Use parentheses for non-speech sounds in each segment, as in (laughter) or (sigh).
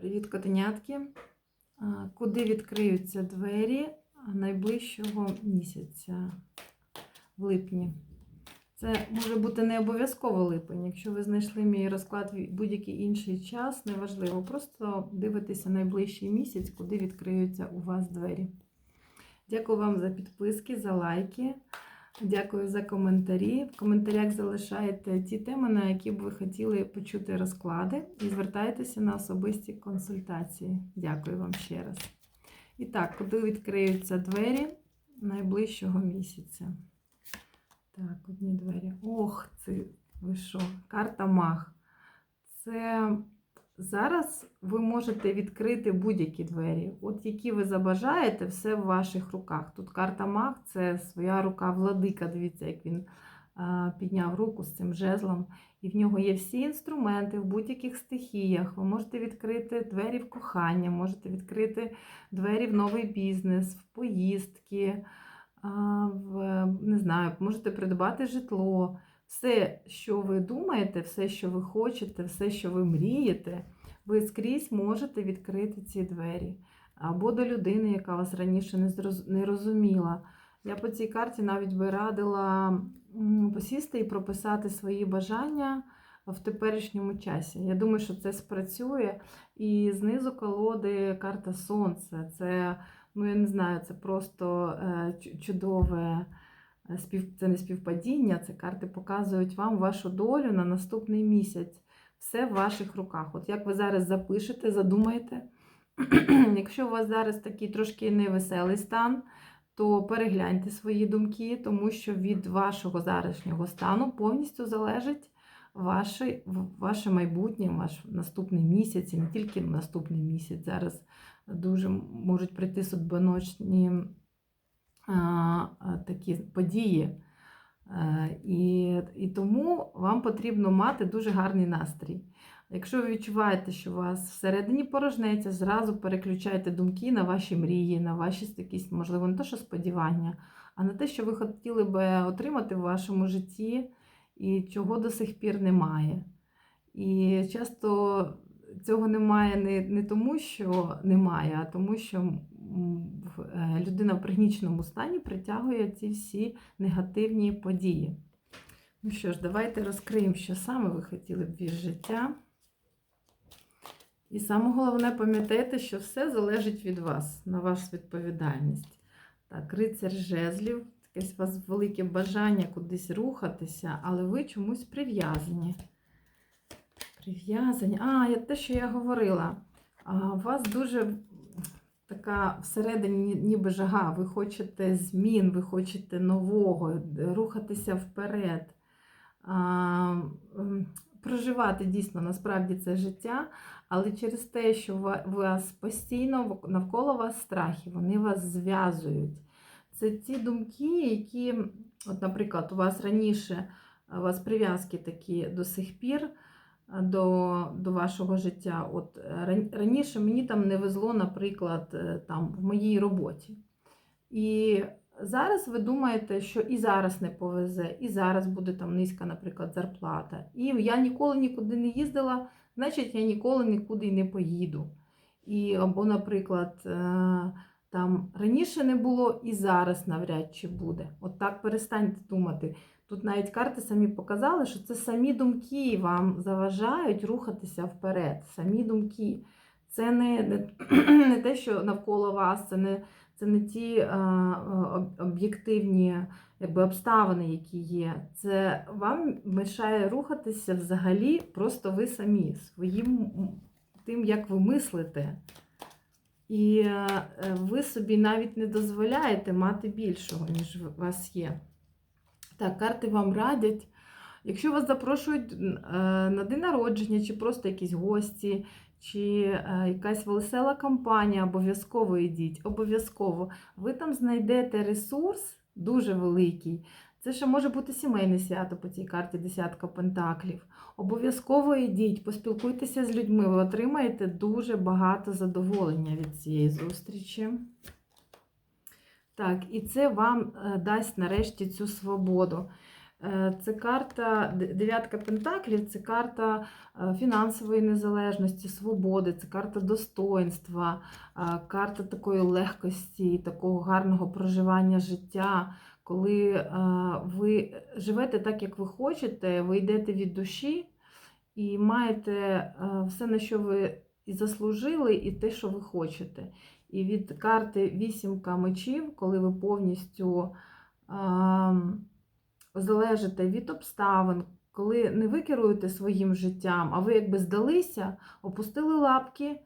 Привіт, котенятки. Куди відкриються двері найближчого місяця в липні? Це може бути не обов'язково липень. Якщо ви знайшли мій розклад в будь-який інший час, неважливо. Просто дивитеся найближчий місяць, куди відкриються у вас двері. Дякую вам за підписки, за лайки. Дякую за коментарі. В коментарях залишайте ті теми, на які б ви хотіли почути розклади, і звертайтеся на особисті консультації. Дякую вам ще раз. І так, куди відкриються двері найближчого місяця? Так, одні двері. Ох, це ви що? Карта Маг. Це зараз ви можете відкрити будь-які двері. От які ви забажаєте, все в ваших руках. Тут карта Маг це своя рука владика. Дивіться, як він підняв руку з цим жезлом. І в нього є всі інструменти в будь-яких стихіях. Ви можете відкрити двері в кохання, можете відкрити двері в новий бізнес, в поїздки, в, не знаю, можете придбати житло. Все, що ви думаєте, все, що ви хочете, все, що ви мрієте, ви скрізь можете відкрити ці двері. Або до людини, яка вас раніше не, розуміла. Я по цій карті навіть би радила посісти і прописати свої бажання в теперішньому часі. Я думаю, що це спрацює. І знизу колоди карта Сонце. Це, ну я не знаю, це просто е, чудове. Це не співпадіння, це карти показують вам вашу долю на наступний місяць. Все в ваших руках. От як ви зараз запишете, задумаєте. (clears throat) Якщо у вас зараз такий трошки невеселий стан, то перегляньте свої думки, тому що від вашого зарашнього стану повністю залежить ваше, ваше майбутнє, ваш наступний місяць, і не тільки наступний місяць. Зараз дуже можуть прийти судьбоночні такі події. Е, І, і тому вам потрібно мати дуже гарний настрій. Якщо ви відчуваєте, що у вас всередині порожнеться, зразу переключайте думки на ваші мрії, на ваші якісь, можливо, не те, що сподівання, а на те, що ви хотіли би отримати в вашому житті і чого до сих пір немає. І часто цього немає не, не тому, що немає, а тому, що людина в пригніченому стані притягує ці всі негативні події. Ну що ж, давайте розкриємо, що саме ви хотіли б від життя. І саме головне, пам'ятайте, що все залежить від вас, на вашу відповідальність. Так, рицар жезлів, якесь у вас велике бажання кудись рухатися, але ви чомусь прив'язані. Прив'язані. А, те, що я говорила. У вас дуже така всередині ніби жага. Ви хочете змін, ви хочете нового, рухатися вперед. Проживати дійсно насправді це життя, але через те, що ва- вас постійно навколо вас страхи, вони вас зв'язують. Це ті думки, які, от, наприклад, у вас раніше у вас прив'язки такі до сих пір до, до вашого життя. От е, раніше мені там не везло, наприклад, е, там в моїй роботі. І зараз ви думаєте, що і зараз не повезе, і зараз буде там низька, наприклад, зарплата. І я ніколи нікуди не їздила, значить, я ніколи нікуди й не поїду. І, або, наприклад, е, там раніше не було і зараз навряд чи буде. От так перестаньте думати. Тут навіть карти самі показали, що це самі думки вам заважають рухатися вперед. Самі думки. Це не, не, (clears throat) не те, що навколо вас, це не, це не ті а, об'єктивні якби, обставини, які є. Це вам мешає рухатися взагалі просто ви самі, своїм тим, як ви мислите. І е, е, ви собі навіть не дозволяєте мати більшого, ніж у вас є. Так, карти вам радять. Якщо вас запрошують е, на день народження, чи просто якісь гості, чи е, якась весела компанія, обов'язково йдіть. Обов'язково. Ви там знайдете ресурс дуже великий. Це ще може бути сімейне свято по цій карті десятка пентаклів. Обов'язково йдіть, поспілкуйтеся з людьми, ви отримаєте дуже багато задоволення від цієї зустрічі. Так, і це вам е, дасть нарешті цю свободу. Е, Це карта дев'ятка пентаклів, це карта е, фінансової незалежності, свободи, це карта достоинства, карта такої легкості, такого гарного проживання життя. Коли ви живете так, як ви хочете, ви йдете від душі і маєте все, на що ви заслужили, і те, що ви хочете. І від карти вісімка мечів, коли ви повністю ем, залежите від обставин, коли не ви керуєте своїм життям, а ви якби здалися, опустили лапки е,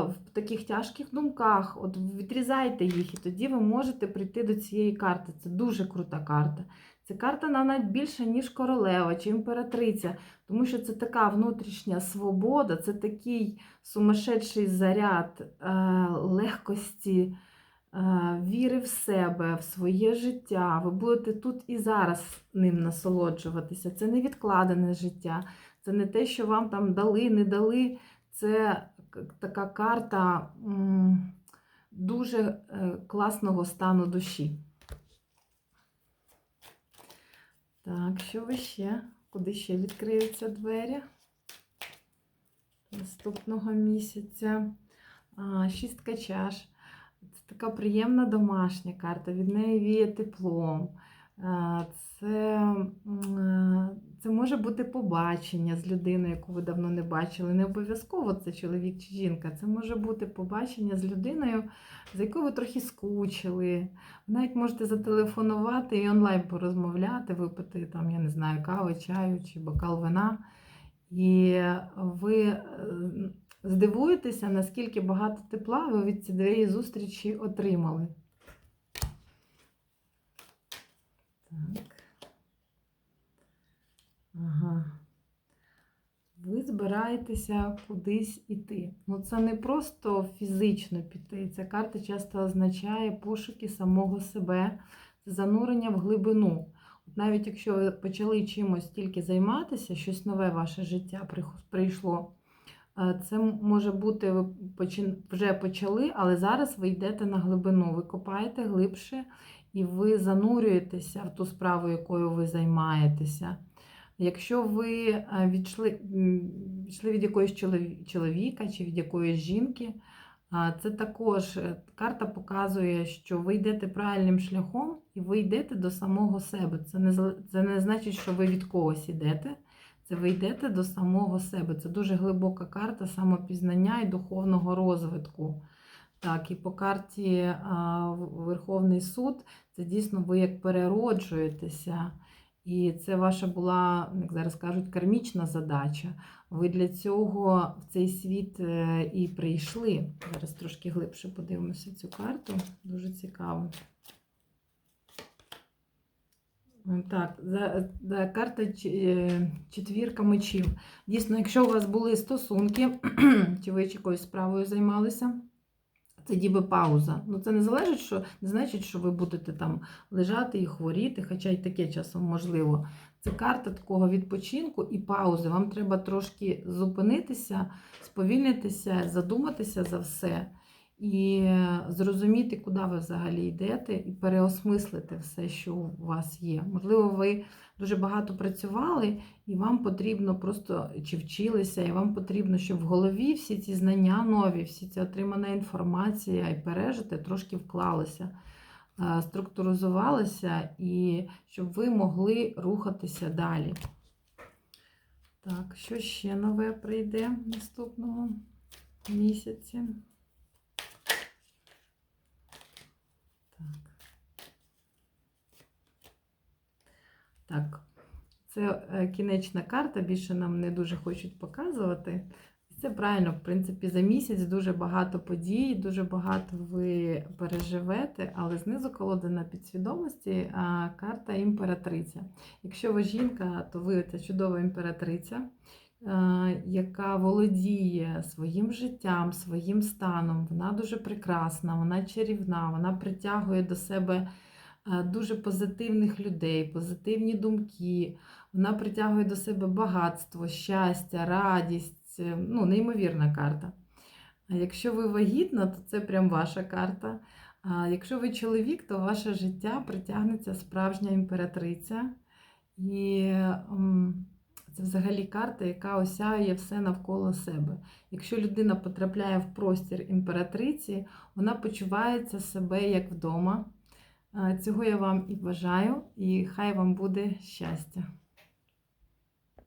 в таких тяжких думках, от відрізайте їх, і тоді ви можете прийти до цієї карти. Це дуже крута карта. Це карта навіть більша, ніж королева чи імператриця, тому що це така внутрішня свобода, це такий сумасшедший заряд е, легкості, е, віри в себе, в своє життя. Ви будете тут і зараз ним насолоджуватися. Це не відкладене життя, це не те, що вам там дали, не дали. Це така карта дуже е, класного стану душі. Так, що ви ще? Куди ще відкриються двері наступного місяця? А, шістка чаш. Це така приємна домашня карта, від неї віє теплом. А, Це, е, це може бути побачення з людиною, яку ви давно не бачили. Не обов'язково це чоловік чи жінка. Це може бути побачення з людиною, з якою ви трохи скучили. Навіть можете зателефонувати і онлайн порозмовляти, випити там, я не знаю, кави, чаю чи бокал вина. І ви е, здивуєтеся, наскільки багато тепла ви від цієї зустрічі отримали. Так. Ага. Ви збираєтеся кудись іти. Ну, це не просто фізично піти. Ця карта часто означає пошуки самого себе, занурення в глибину. От навіть якщо ви почали чимось тільки займатися, щось нове ваше життя прийшло. Е, Це може бути, ви вже почали, але зараз ви йдете на глибину, ви копаєте глибше і ви занурюєтеся в ту справу, якою ви займаєтеся. Якщо ви е, відійшли, м, відійшли від якоїсь чоловіка чи від якоїсь жінки, це також е, карта показує, що ви йдете правильним шляхом і ви йдете до самого себе. Це не, це не значить, що ви від когось йдете. Це ви йдете до самого себе. Це дуже глибока карта самопізнання і духовного розвитку. Так, і по карті а, Верховний суд це дійсно ви як перероджуєтеся. І це ваша була, як зараз кажуть, кармічна задача. Ви для цього в цей світ е, і прийшли. Зараз трошки глибше подивимося цю карту. Дуже цікаво. М, Так, за, за карта е, четвірка мечів. Дійсно, якщо у вас були стосунки, (clears throat) чи ви якоюсь справою займалися, це ніби пауза. Ну, це не залежить, що не значить, що ви будете там лежати і хворіти, хоча й таке часом можливо. Це карта такого відпочинку і паузи. Вам треба трошки зупинитися, сповільнитися, задуматися за все і е, зрозуміти, куди ви взагалі йдете, і переосмислити все, що у вас є. Можливо, ви дуже багато працювали, і вам потрібно просто чи вчилися, і вам потрібно, щоб в голові всі ці знання нові, всі ця отримана інформація і пережити трошки вклалися, е, структуризувалися, і щоб ви могли рухатися далі. Так, що ще нове прийде в наступному місяці? Так, це е, кінечна карта, більше нам не дуже хочуть показувати. Це правильно, в принципі, за місяць дуже багато подій, дуже багато ви переживете, але знизу колоди на підсвідомості а, карта імператриця. Якщо ви жінка, то ви ця чудова імператриця, а, яка володіє своїм життям, своїм станом. Вона дуже прекрасна, вона чарівна, вона притягує до себе Е, дуже позитивних людей, позитивні думки. Вона притягує до себе багатство, щастя, радість, е, ну, неймовірна карта. Якщо ви вагітна, то це прям ваша карта. А Якщо ви чоловік, то ваше життя притягнеться справжня імператриця. І це взагалі карта, яка осяє все навколо себе. Якщо людина потрапляє в простір імператриці, вона почувається себе як вдома, Е, цього я вам і бажаю, і хай вам буде щастя!